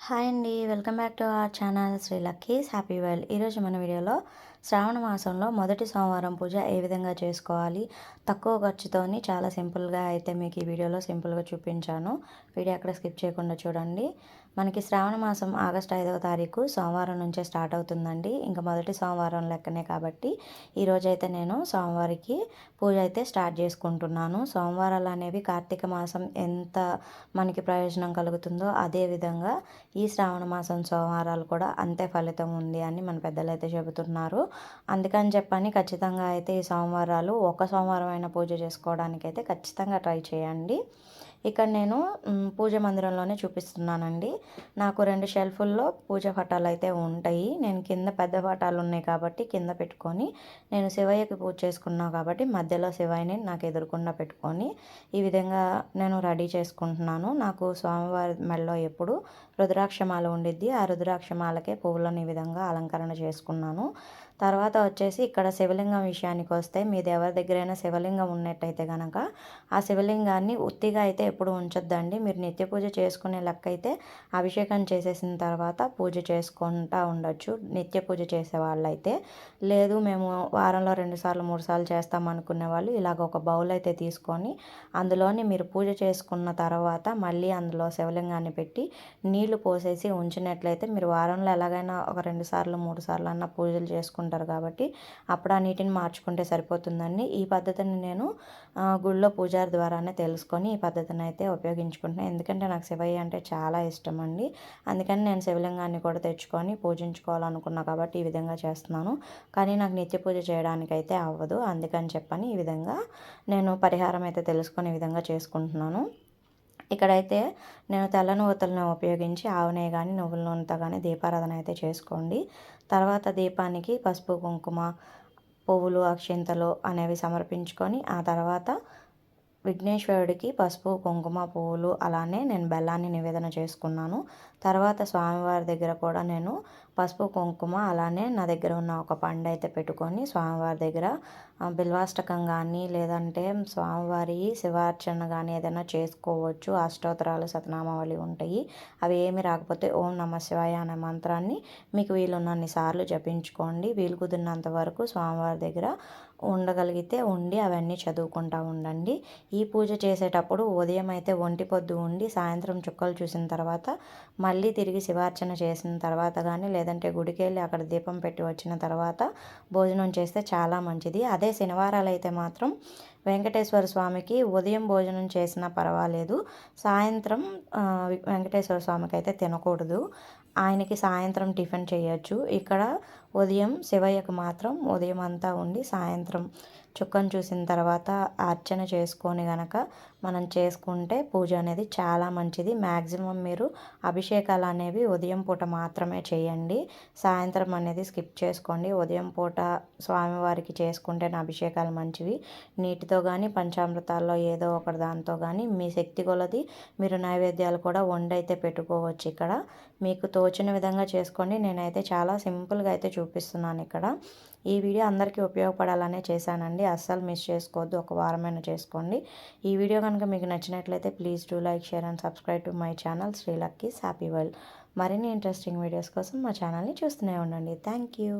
Hi అండి welcome back to our channel Sri luckies. Happy well ఈరోజు మన వీడియోలో శ్రావణ మాసంలో మొదటి సోమవారం పూజ ఏ విధంగా చేసుకోవాలి? తక్కువ ఖర్చుతోని చాలా సింపుల్గా అయితే మీకు ఈ వీడియోలో సింపుల్గా చూపించాను. వీడియో అక్కడ స్కిప్ చేయకుండా చూడండి. మనకి శ్రావణ మాసం ఆగస్ట్ ఐదవ తారీఖు సోమవారం నుంచే స్టార్ట్ అవుతుందండి. ఇంకా మొదటి సోమవారం లెక్కనే కాబట్టి ఈరోజైతే నేను సోమవారికి పూజ అయితే స్టార్ట్ చేసుకుంటున్నాను. సోమవారాలు అనేవి కార్తీక మాసం ఎంత మనకి ప్రయోజనం కలుగుతుందో అదేవిధంగా ఈ శ్రావణ మాసం సోమవారాలు కూడా అంతే ఫలితం ఉంది అని మన పెద్దలు అయితే చెబుతున్నారు. అందుకని చెప్పని ఖచ్చితంగా అయితే ఈ సోమవారాలు ఒక సోమవారం అయినా పూజ చేసుకోవడానికి అయితే ఖచ్చితంగా ట్రై చేయండి. ఇక్కడ నేను పూజ మందిరంలోనే చూపిస్తున్నానండి. నాకు రెండు షెల్ఫుల్లో పూజ పటాలు అయితే ఉంటాయి. నేను కింద పెద్ద పటాలు ఉన్నాయి కాబట్టి కింద పెట్టుకొని నేను శివయ్యకి పూజ చేసుకున్నాను కాబట్టి మధ్యలో శివయ్యని నాకు ఎదురుకుండా పెట్టుకొని ఈ విధంగా నేను రెడీ చేసుకుంటున్నాను. నాకు స్వామివారి మెడలో ఎప్పుడు రుద్రాక్షమాల ఉండిద్ది. ఆ రుద్రాక్షమాలకే పువ్వులను ఈ విధంగా అలంకరణ చేసుకున్నాను. తర్వాత వచ్చేసి ఇక్కడ శివలింగం విషయానికి వస్తే మీది ఎవరి దగ్గరైనా శివలింగం ఉన్నట్టయితే కనుక ఆ శివలింగాన్ని ఉత్తిగా అయితే ఎప్పుడు ఉంచొద్దండి. మీరు నిత్య పూజ చేసుకునే లెక్క అయితే అభిషేకం చేసేసిన తర్వాత పూజ చేసుకుంటా ఉండొచ్చు. నిత్య పూజ చేసే వాళ్ళైతే లేదు మేము వారంలో రెండు సార్లు మూడు సార్లు చేస్తాం అనుకునే వాళ్ళు ఇలాగ ఒక బౌల్ అయితే తీసుకొని అందులోని మీరు పూజ చేసుకున్న తర్వాత మళ్ళీ అందులో శివలింగాన్ని పెట్టి నీళ్ళు పోసేసి ఉంచినట్లయితే మీరు వారంలో ఎలాగైనా ఒక రెండు సార్లు మూడు సార్లు అన్న పూజలు చేసుకుంటారు ఉంటారు కాబట్టి అప్పుడు ఆ నీటిని మార్చుకుంటే సరిపోతుందండి. ఈ పద్ధతిని నేను గుళ్ళో పూజారి ద్వారానే తెలుసుకొని ఈ పద్ధతిని అయితే ఉపయోగించుకుంటున్నాను ఎందుకంటే నాకు శివయ్య అంటే చాలా ఇష్టం అండి అందుకని నేను శివలింగాన్ని కూడా తెచ్చుకొని పూజించుకోవాలనుకున్నా కాబట్టి ఈ విధంగా చేస్తున్నాను. కానీ నాకు నిత్య పూజ చేయడానికి అయితే అవ్వదు. అందుకని చెప్పని ఈ విధంగా నేను పరిహారం అయితే తెలుసుకొని ఈ విధంగా చేసుకుంటున్నాను. ఇక్కడైతే నేను తెల్ల నువ్వుతలను ఉపయోగించి ఆవు నెయ్యి కానీ నువ్వుల నూనెతో కానీ దీపారాధన అయితే చేసుకోండి. తర్వాత దీపానికి పసుపు కుంకుమ పువ్వులు అక్షింతలు అనేవి సమర్పించుకొని ఆ తర్వాత విఘ్నేశ్వరుడికి పసుపు కుంకుమ పువ్వులు అలానే నేను బెల్లాన్ని నివేదన చేసుకున్నాను. తర్వాత స్వామివారి దగ్గర కూడా నేను పసుపు కుంకుమ అలానే నా దగ్గర ఉన్న ఒక పండు అయితే పెట్టుకొని స్వామివారి దగ్గర బిల్వాష్టకం కానీ లేదంటే స్వామివారి శివార్చన కానీ ఏదైనా చేసుకోవచ్చు. అష్టోత్తరాలు సతనామావళి ఉంటాయి. అవి ఏమి రాకపోతే ఓం నమ శివాయ అనే మంత్రాన్ని మీకు వీలున్నన్ని సార్లు జపించుకోండి. వీలు కుదిరినంత వరకు స్వామివారి దగ్గర ఉండగలిగితే ఉండి అవన్నీ చదువుకుంటూ ఉండండి. ఈ పూజ చేసేటప్పుడు ఉదయం అయితే ఒంటి పొద్దు ఉండి సాయంత్రం చుక్కలు చూసిన తర్వాత మళ్ళీ తిరిగి శివార్చన చేసిన తర్వాత కానీ లేదంటే గుడికి వెళ్ళి అక్కడ దీపం పెట్టి వచ్చిన తర్వాత భోజనం చేస్తే చాలా మంచిది. అదే శనివారాలు అయితే మాత్రం వెంకటేశ్వర స్వామికి ఉదయం భోజనం చేసినా పర్వాలేదు. సాయంత్రం వెంకటేశ్వర స్వామికి అయితే తినకూడదు. ఆయనకి సాయంత్రం టిఫిన్ చేయొచ్చు. ఇక్కడ ఉదయం శివయ్యకు మాత్రం ఉదయం అంతా ఉండి సాయంత్రం చుక్కను చూసిన తర్వాత అర్చన చేసుకొని గనక మనం చేసుకుంటే పూజ అనేది చాలా మంచిది. మ్యాక్సిమం మీరు అభిషేకాలు అనేవి ఉదయం పూట మాత్రమే చేయండి. సాయంత్రం అనేది స్కిప్ చేసుకోండి. ఉదయం పూట స్వామివారికి చేసుకుంటేనే అభిషేకాలు మంచివి. నీటితో కానీ పంచామృతాల్లో ఏదో ఒకటి దాంతో కానీ మీ శక్తి కొలది మీరు నైవేద్యాలు కూడా వండైతే పెట్టుకోవచ్చు ఇక్కడ. మీకు తోచిన విధంగా చేసుకోండి. నేనైతే చాలా సింపుల్గా అయితే చూపిస్తున్నాను ఇక్కడ. ఈ వీడియో అందరికీ ఉపయోగపడాలనే చేశానండి. అస్సలు మిస్ చేసుకోవద్దు. ఒక వారమైనా చేసుకోండి. ఈ వీడియో కనుక మీకు నచ్చినట్లయితే please do like share and subscribe to my channel Sri luckies happy world. మరిన్ని ఇంట్రెస్టింగ్ వీడియోస్ కోసం మా ఛానల్ని చూస్తూనే ఉండండి. Thank you